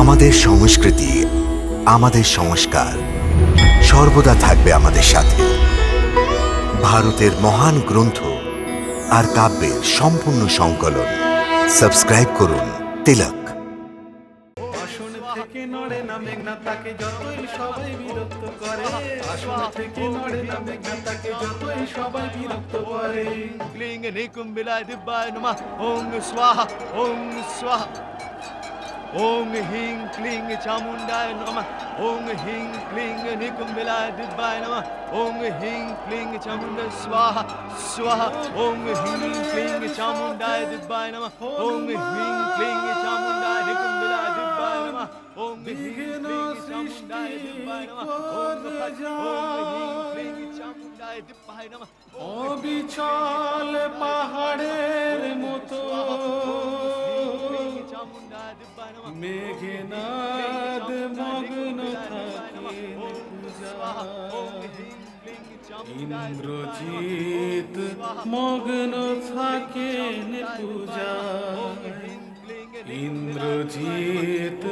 আমাদের সংস্কৃতি আমাদের সংস্কার সর্বদা থাকবে আমাদের সাথে। ভারতের মহান গ্রন্থ আর কাব্যের সম্পূর্ণ সংকলন। সাবস্ক্রাইব করুন তিলক। আসন থেকে নড়ে না মেঘনা তাকে যতই সবাই বিরক্ত করে। আসন থেকে নড়ে না মেঘনা তাকে যতই সবাই বিরক্ত করে। ক্লিং নিকুম বিলায় দিব্যায় নমঃ। ওং স্বাহা ওং স্বাহা। ওং হিং ক্লিং চামুণ্ডায় নমঃ ওং হিং ক্লিং নিকুম বিলায় দিব্যায় নমঃ ওং হিং ক্লিং চামুণ্ড স্বাহা স্বাহা ওং হিং ক্লিং চামুণ্ডায় দিব্যায় নমঃ ওং হিং ক্লিং চামুণ্ডায় নিকুম বিলায় দিব্যায় নমঃ ওং হিং ক্লিং চামুণ্ডায় দিব্যায় নমঃ ওং হিং ক্লিং চামুণ্ডায় দিব্যায় নমঃ অবিচল পাহাড়ের মতো মেঘনাদ মগ্ন থাকে ইন্দ্রজিৎ মগ্ন থাকেন পূজা ইন্দ্রজিৎ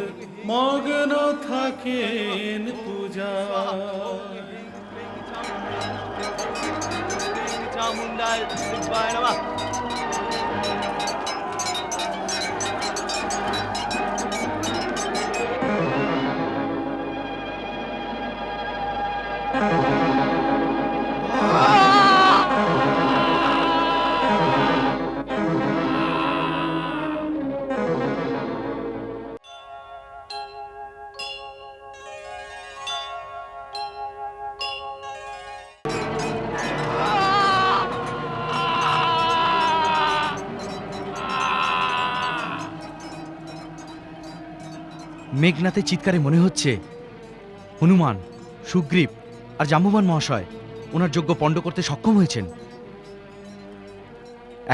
মগ্ন থাকেন পূজা চামুণ্ডায় মেঘনাথের চিৎকারে মনে হচ্ছে হনুমান সুগ্রীব আর জাম্বুবান মহাশয় ওনার যোগ্য পণ্ড করতে সক্ষম হয়েছেন।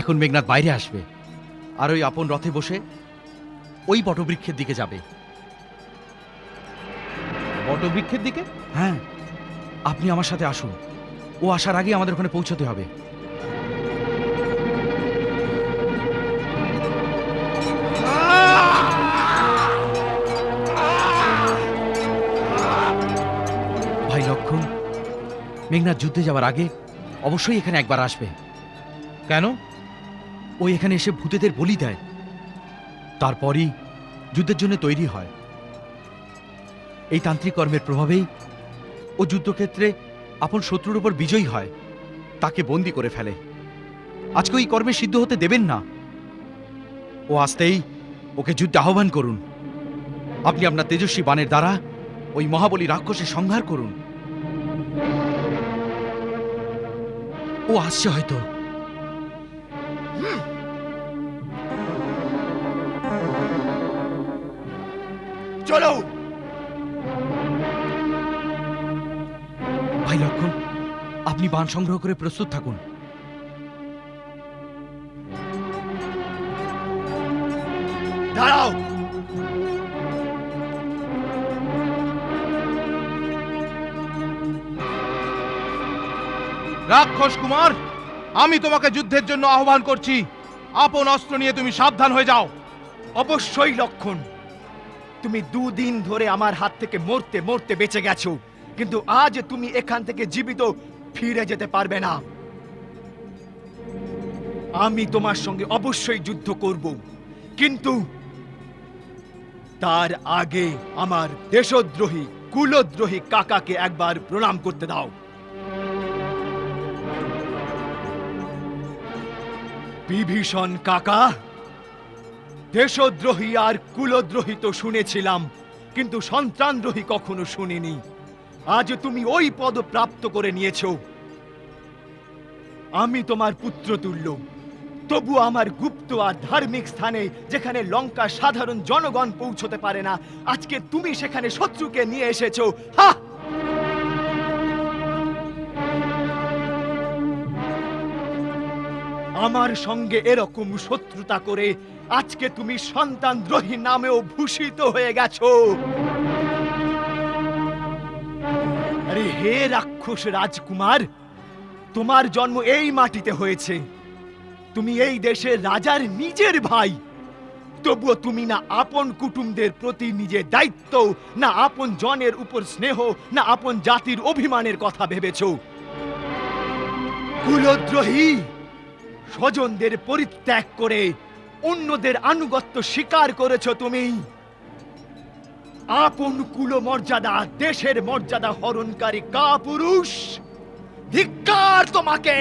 এখন মেঘনাথ বাইরে আসবে আর ওই আপন রথে বসে ওই বটবৃক্ষের দিকে যাবে। বটবৃক্ষের দিকে? হ্যাঁ আপনি আমার সাথে আসুন। ও আসার আগে আমাদের ওখানে পৌঁছতে হবে। ভাই লক্ষণ মেঘনাথ যুদ্ধে যাওয়ার আগে অবশ্যই এখানে একবার আসবে। কেন? ও এখানে এসে ভূতেদের বলি দেয়। তারপরই যুদ্ধের জন্য তৈরি হয়। এই তান্ত্রিক কর্মের প্রভাবেই ও যুদ্ধক্ষেত্রে আপন শত্রুর উপর বিজয়ী হয়। তাকে বন্দি করে ফেলে। আজকে ওই কর্মে সিদ্ধ হতে দেবেন না। ও আসতেই ওকে যুদ্ধে আহ্বান করুন। আপনি আপনার তেজস্বী বাণের দ্বারা ওই মহাবলী রাক্ষসের সংহার করুন। ও আসছে হয়তো। চলো। ভাই লক্ষণ আপনি বান সংগ্রহ করে প্রস্তুত থাকুন। দাঁড়াও। রাক্ষস কুমার, আমি তোমাকে যুদ্ধের জন্য আহ্বান করছি। আপন অস্ত্র নিয়ে তুমি সাবধান হয়ে যাও। অবশ্যই লক্ষণ। তুমি দুদিন ধরে আমার হাত থেকে মরতে মরতে বেঁচে গেছো, কিন্তু আজ তুমি এখান থেকে জীবিত ফিরে যেতে পারবে না। আমি তোমার সঙ্গে অবশ্যই যুদ্ধ করব, কিন্তু তার আগে আমার দেশদ্রোহী, কুলদ্রোহী কাকাকে একবার প্রণাম করতে দাও। বিভীষণ কাকা, দেশদ্রোহী আর কুলদ্রোহী তো শুনেছিলাম, কিন্তু সন্তানদ্রোহী কখনো শুনিনি। আজ তুমি ওই পদ প্রাপ্ত করে নিয়েছ। আমি তোমার পুত্র তুল্য, তবু আমার গুপ্ত আর ধার্মিক স্থানে, যেখানে লঙ্কা সাধারণ জনগণ পৌঁছতে পারে না, আজকে তুমি সেখানে শত্রুকে নিয়ে এসেছ। হা আমার সঙ্গে এরকম শত্রুতা করে আজকে তুমি সন্তানদ্রোহী নামেও ভূষিত হয়ে গেছো। আরে হে রাক্ষস রাজকুমার, তোমার জন্ম এই মাটিতে হয়েছে। তুমি এই দেশের রাজার নিজের ভাই। তবুও তুমি না আপন কুটুমদের প্রতি নিজের দায়িত্ব, না আপন জনের উপর স্নেহ, না আপন জাতির অভিমানের কথা ভেবেছ। কুলদ্রোহী! স্বজনদের পরিত্যাগ করে অন্যদের আনুগত্য স্বীকার করেছ তুমি। আপন কুল মর্যাদা দেশের মর্যাদা হরণকারী কাপুরুষ, ধিক্কার তোমাকে।